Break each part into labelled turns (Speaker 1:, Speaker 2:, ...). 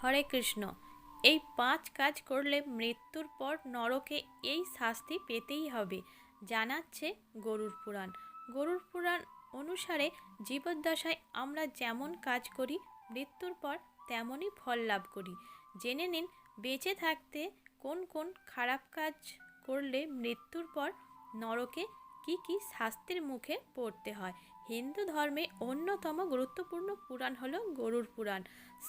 Speaker 1: হরে কৃষ্ণ। এই পাঁচ কাজ করলে মৃত্যুর পর নরকে এই শাস্তি পেতেই হবে, জানাচ্ছে গরুর পুরাণ। গরুর পুরাণ অনুসারে জীবদ্দশায় আমরা যেমন কাজ করি, মৃত্যুর পর তেমনই ফল লাভ করি। জেনে নিন, বেঁচে থাকতে কোন কোন খারাপ কাজ করলে মৃত্যুর পর নরকে কি কি শাস্তির মুখে পড়তে হয়? হিন্দু ধর্মে অন্যতম গুরুত্বপূর্ণ পুরাণ হলো গরুর পুরাণ।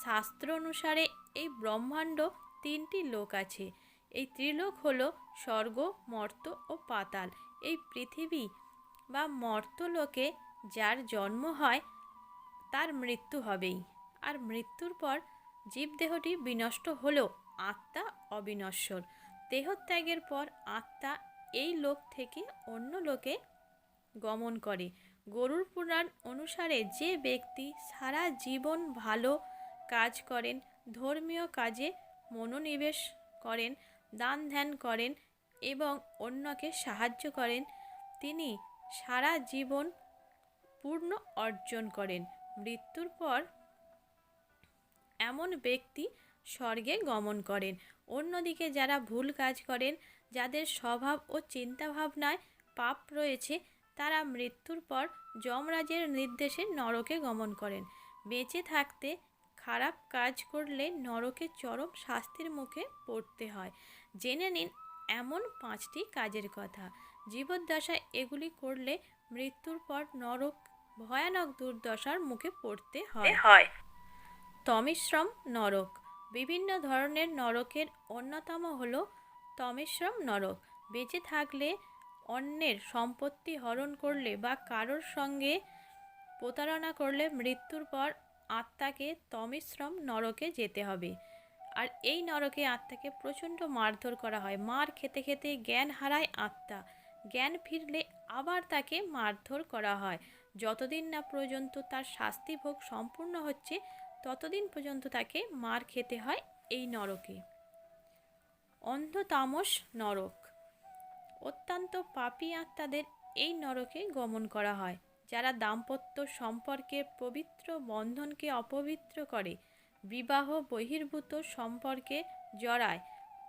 Speaker 1: শাস্ত্র অনুসারে এই ব্রহ্মাণ্ড তিনটি লোক আছে। এই ত্রিলোক হলো স্বর্গ, মর্ত ও পাতাল। এই পৃথিবী বা মর্তলোকে যার জন্ম হয়, তার মৃত্যু হবেই। আর মৃত্যুর পর জীবদেহটি বিনষ্ট হলেও আত্মা অবিনশ্বর। দেহত্যাগের পর আত্মা এই লোক থেকে অন্য লোকে গমন করে। গরুর পুরাণ অনুসারে যে ব্যক্তি সারা জীবন ভালো কাজ করেন, ধর্মীয় কাজে মনোনিবেশ করেন, দান ধ্যান করেন এবং অন্যকে সাহায্য করেন, তিনি সারা জীবন পূর্ণ অর্জন করেন। মৃত্যুর পর এমন ব্যক্তি স্বর্গে গমন করেন। অন্যদিকে যারা ভুল কাজ করেন যাদের স্বভাব ও চিন্তাভাবনায় পাপ রয়েছে তারা মৃত্যুর পর যমরাজের নির্দেশে নরকে গমন করেন। বেঁচে থাকতে খারাপ কাজ করলে নরকে চরম শাস্তির মুখে পড়তে হয়। জেনে নিন এমন পাঁচটি কাজের কথা। জীবদ্দশায় এগুলি করলে মৃত্যুর পর নরক ভয়ানক দুর্দশার মুখে পড়তে হয়।
Speaker 2: হয়।
Speaker 1: তমিশ্রম নরক। বিভিন্ন ধরনের নরকের অন্যতম হল তমেশ্রম নরক। বেঁচে থাকলে অন্যের সম্পত্তি হরণ করলে বা কারোর সঙ্গে প্রতারণা করলে মৃত্যুর পর আত্মাকে তমিশ্রম নরকে যেতে হবে। আর এই নরকে আত্মাকে প্রচণ্ড মারধর করা হয়। মার খেতে খেতে জ্ঞান হারায় আত্মা। জ্ঞান ফিরলে আবার তাকে মারধর করা হয়। যতদিন না পর্যন্ত তার শাস্তি ভোগ সম্পূর্ণ হচ্ছে ততদিন পর্যন্ত তাকে মার খেতে হয় এই নরকে। অন্ধ তামস নরক। অত্যন্ত পাপী আত্মাদের এই নরকে গমন করা হয়, যারা দাম্পত্য সম্পর্কের পবিত্র বন্ধনকে অপবিত্র করে, বিবাহ বহির্ভূত সম্পর্কে জড়ায়,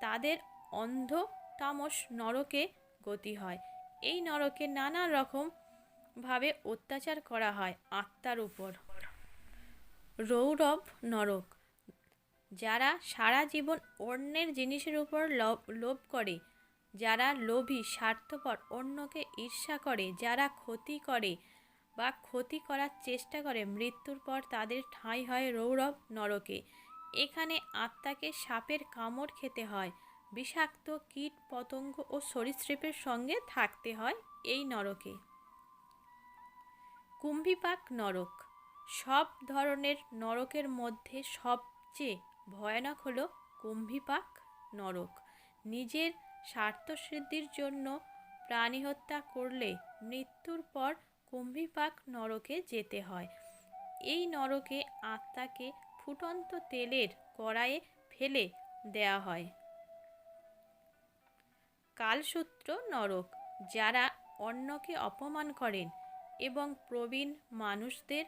Speaker 1: তাদের অন্ধ তামস নরকে গতি হয়। এই নরকে নানা রকম ভাবে অত্যাচার করা হয় আত্মার উপর। রৌরব নরক, যারা সারা জীবন অন্যের জিনিসের উপর লোভ করে, যারা লোভী, স্বার্থপর, অন্যকে ঈর্ষা করে, যারা ক্ষতি করে বা ক্ষতি করার চেষ্টা করে, মৃত্যুর পর তাদের ঠাঁই হয় রৌরব নরকে। এখানে আত্মাকে সাপের কামড় খেতে হয়, বিষাক্ত কীট, পতঙ্গ ও সরীসৃপের সঙ্গে থাকতে হয় এই নরকে। কুম্ভিপাক নরক সব ধরনের নরকের মধ্যে সবচেয়ে ভয়ানক হলো কুম্ভিপাক নরক। নিজের স্বার্থসিদ্ধির জন্য প্রাণী হত্যা করলে মৃত্যুর পর কুম্ভিপাক নরকে যেতে হয়। এই নরকে আত্মাকে ফুটন্ত তেলের কড়াইয়ে ফেলে দেয়া হয়। কালসূত্র নরক, যারা অন্যকে অপমান করেন এবং প্রবীণ মানুষদের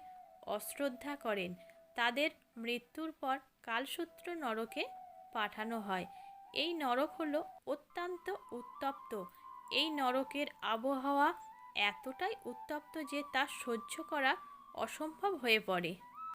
Speaker 1: অশ্রদ্ধা করেন। তাদের মৃত্যুর পর কালসূত্র নরকে পাঠানো হয়। এই নরক হলো অত্যন্ত উত্তপ্ত। এই নরকের আবহাওয়া এতটাই উত্তপ্ত যে তা সহ্য করা অসম্ভব হয়ে পড়ে।